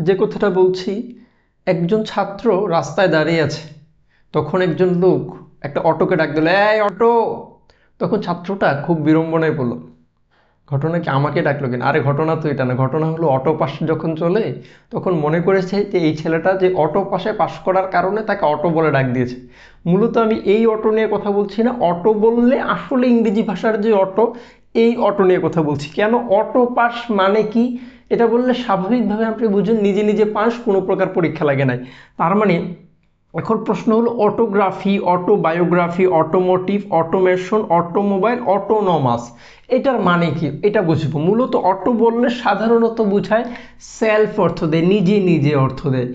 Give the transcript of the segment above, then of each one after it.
যে কথাটা বলছি, একজন ছাত্র রাস্তায় দাঁড়িয়ে আছে। তখন একজন লোক একটা অটোকে ডাক দিল, এই অটো! তখন ছাত্রটা খুব বিড়ম্বনায় পড়ল। ঘটনা কি আমাকে ডাকলো কিনা? আরে, ঘটনা তো এটা না। ঘটনা হলো অটো পাস যখন চলে, তখন মনে করেছে যে এই ছেলেটা যে অটো পাশে পাস করার কারণে তাকে অটো বলে ডাক দিয়েছে। মূলত আমি এই অটো নিয়ে কথা বলছি না, অটো বললে আসলে ইংরেজি ভাষার যে অটো, এই অটো নিয়ে কথা বলছি। কেন? অটো পাস মানে কি? এটা বললে স্বাভাবিকভাবে আপনি বুঝুন নিজে নিজে পাস, কোনো প্রকার পরীক্ষা লাগে নাই। তার মানে এখন প্রশ্ন হলো autography autobiography automotive automation automobile autonomous এটার মানে কি? এটা বুঝব। মূলত অটো বললে সাধারণত বোঝায় সেলফ অর্থ দেয়, নিজে নিজে অর্থ দেয়।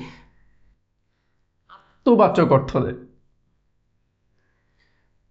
আত্মবাচক অর্থ দেয়।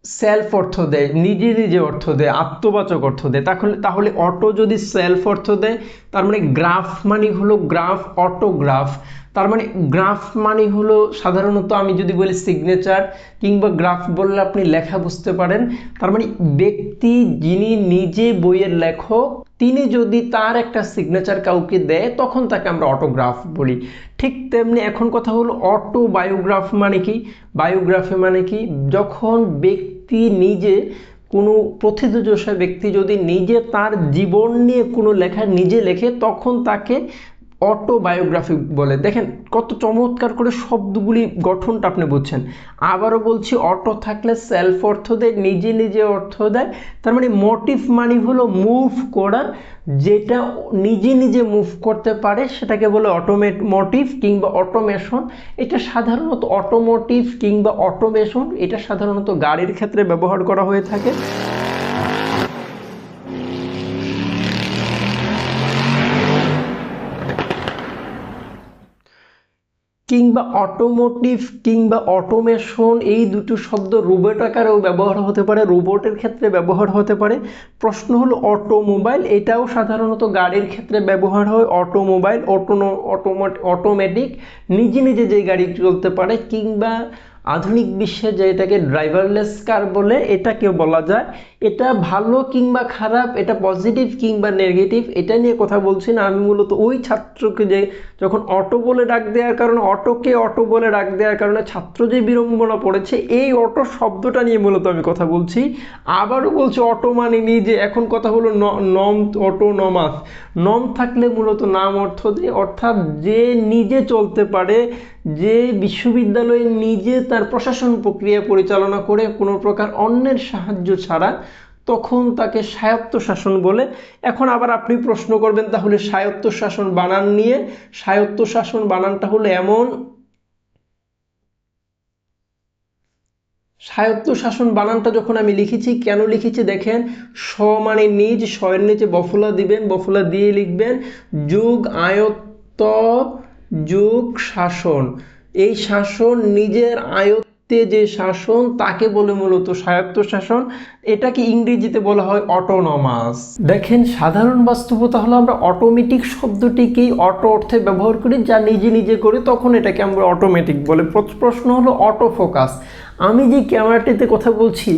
সেলফ অর্থ দেয়, নিজে নিজে অর্থ দেয়, আত্মবাচক অর্থ দেয়। তাহলে তাহলে অটো যদি সেলফ অর্থ দেয়, তার মানে গ্রাফ মানে হলো গ্রাফ অটোগ্রাফ তার মানে গ্রাফ মানে হলো সাধারণত আমি যদি বলি সিগনেচার কিংবা গ্রাফ বললে আপনি লেখা বুঝতে পারেন। তার মানে ব্যক্তি যিনি নিজে বইয়ের লেখক, তিনি যদি তার একটা সিগনেচার কাউকে দেয়, তখন তাকে আমরা অটোগ্রাফ বলি। ঠিক তেমনি এখন কথা হলো অটো বায়োগ্রাফ মানে কি? বায়োগ্রাফি মানে কি? যখন ব্যক্তি নিজে, কোনো প্রথিতযশা ব্যক্তি যদি নিজে তার জীবন নিয়ে কোনো লেখা নিজে লেখে, তখন তাকে অটোবায়োগ্রাফি বলে। দেখেন, কত চমৎকার করে শব্দগুলি গঠনটা আপনি বুঝছেন। আবারও বলছি অটো থাকলে সেলফ অর্থ দেয়, নিজে নিজে অর্থ দেয়। তার মানে মোটিভ মানি হলো মুভ করা যেটা নিজে নিজে মুভ করতে পারে, সেটাকে বলে অটোমেট মোটিভ কিংবা অটোমেশন এটা সাধারণত অটোমোটিভ কিংবা অটোমেশন এটা সাধারণত গাড়ির ক্ষেত্রে ব্যবহার করা হয়ে থাকে। কিংবা অটোমোটিভ কিংবা অটোমেশন এই দুটো শব্দ রোবট আকারেও ব্যবহার হতে পারে রোবটের ক্ষেত্রে ব্যবহার হতে পারে। প্রশ্ন হলো অটোমোবাইল এটাও সাধারণত গাড়ির ক্ষেত্রে ব্যবহার হয়। অটোমোবাইল অটোনো অটোমেটিক নিজে নিজে যে গাড়ি চলতে পারে কিংবা আধুনিক বিশ্বে যে এটাকে ড্রাইভারলেস কার বলে এটাকে বলা যায়। এটা ভালো কিংবা খারাপ, এটা পজিটিভ কিংবা নেগেটিভ এটা নিয়ে কথা বলছি না। আমি মূলত ওই ছাত্রকে যে যখন অটো বলে ডাক দেওয়ার কারণে, অটোকে অটো বলে ডাক দেওয়ার কারণে ছাত্র যে বিড়ম্বনা পড়েছে, এই অটো শব্দটা নিয়ে মূলত আমি কথা বলছি। আবারও বলছি, অটো মানে নিজে এখন কথা হলো নম, অটো নমাস। নম থাকলে মূলত নাম অর্থ দেয়, অর্থাৎ যে নিজে চলতে পারে যে বিশ্ববিদ্যালয়ে নিজে তার প্রশাসন প্রক্রিয়া পরিচালনা করে কোনো প্রকার অন্যের সাহায্য ছাড়া তখন তাকে স্বায়ত্ত শাসন বলে। এখন আবার আপনি প্রশ্ন করবেন, তাহলে স্বায়ত্ত শাসন বানান নিয়ে স্বায়ত্ত শাসন বানানটা হলো এমন? স্বায়ত্ত শাসন বানানটা যখন আমি লিখেছি, কেন লিখেছি দেখেন, স মানে নিজ স্বয়ের নিচে বফলা দিবেন, বফলা দিয়ে লিখবেন, যুগ, আয়ত্ত যুগ শাসন এই শাসন নিজের আয়ত্তে যে শাসন, তাকে বলে মূলত স্বায়ত্ত শাসন এটাকে ইংরেজিতে বলা হয় অটোনমাস দেখেন, সাধারণ বাস্তবতা হলো আমরা অটোমেটিক শব্দটিকেই অটো অর্থে ব্যবহার করি, যা নিজে নিজে করি তখন এটাকে আমরা অটোমেটিক বলে। প্রশ্ন হলো অটো ফোকাস আমি যে ক্যামেরাটিতে কথা বলছি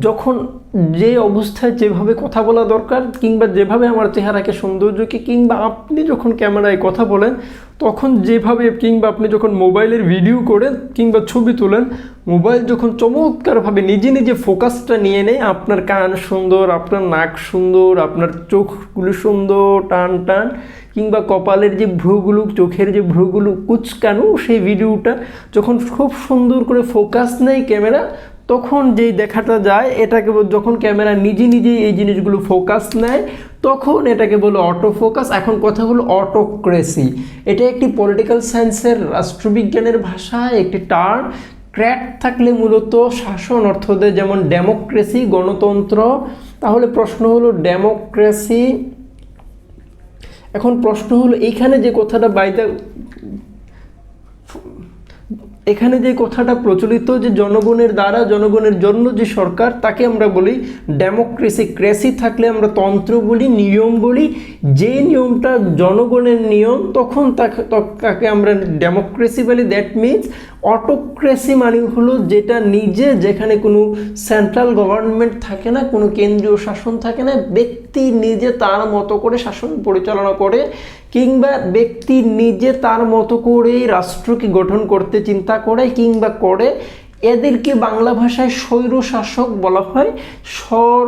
যখন যে অবস্থায় যেভাবে কথা বলা দরকার, কিংবা যেভাবে আমার চেহারাকে সৌন্দর্যকে, কিংবা আপনি যখন ক্যামেরায় কথা বলেন, তখন যেভাবে, কিংবা আপনি যখন মোবাইলের ভিডিও করেন, কিংবা ছবি তোলেন, মোবাইল যখন চমৎকারভাবে নিজে নিজে ফোকাসটা নিয়ে নেয়, আপনার কান সুন্দর, আপনার নাক সুন্দর, আপনার চোখগুলো সুন্দর, টান টান, কিংবা কপালের যে ভ্রুগুলো, চোখের যে ভ্রুগুলো কুচকানো, সেই ভিডিওটা যখন খুব সুন্দর করে ফোকাস নেয় ক্যামেরা তখন যেই দেখাটা যায় এটাকে যখন ক্যামেরা নিজে নিজেই এই জিনিসগুলো ফোকাস নেয়, তখন এটাকে বলে অটো ফোকাস এখন কথা হলো অটোক্রেসি এটা একটি পলিটিক্যাল সায়েন্সের রাষ্ট্রবিজ্ঞানের ভাষায় একটি টার্ম ক্র্যাট থাকলে মূলত শাসন অর্থ দেয় যেমন ডেমোক্রেসি গণতন্ত্র। তাহলে প্রশ্ন হলো ডেমোক্রেসি এখন প্রশ্ন হলো, এইখানে যে কথাটা বাইতে এখানে যে কথাটা প্রচলিত যে জনগণের দ্বারা, জনগণের জন্য যে সরকার, তাকে আমরা বলি ডেমোক্রেসি ক্রেসি থাকলে আমরা তন্ত্র বলি, নিয়ম বলি। যে নিয়মটা জনগণের নিয়ম, তখন তাকে তাকে আমরা ডেমোক্রেসি বলি। দ্যাট মিনস অটোক্রেসি মানে হলো যেটা নিজে যেখানে কোনো সেন্ট্রাল গভর্নমেন্ট থাকে না, কোনো কেন্দ্রীয় শাসন থাকে না, ব্যক্তি নিজে তার মতো করে শাসন পরিচালনা করে। কিংবা ব্যক্তি নিজে তার মতো করে রাষ্ট্রকে গঠন করতে চিন্তা করে কিংবা করে, এদেরকে বাংলা ভাষায় স্বৈর শাসক বলা হয়। স্বর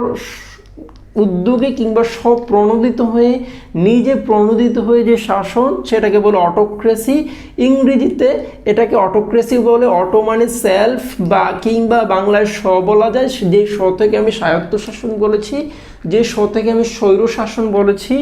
উদ্যোগে কিংবা স্বপ্রণোদিত হয়ে, নিজে প্রণোদিত হয়ে যে শাসন, সেটাকে বলে অটোক্রেসি ইংরেজিতে এটাকে অটোক্রেসি বলে অটো মানে সেলফ বা কিংবা বাংলায় স বলা যায়। যে স থেকে আমি স্বায়ত্তশাসন বলেছি যে শো থেকে আমি স্বৈর শাসন বলেছি,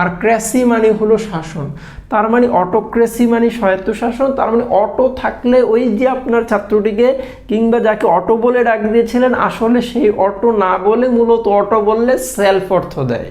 আর ক্র্যাসি মানে হলো শাসন। তার মানে অটোক্রেসি মানে স্বায়ত্তশাসন তার মানে অটো থাকলে ওই যে আপনার ছাত্রটিকে কিংবা যাকে অটো বলে ডাক দিয়েছিলেন, আসলে সেই অটো না বলে মূলত অটো বললে সেলফ অর্থ দেয়।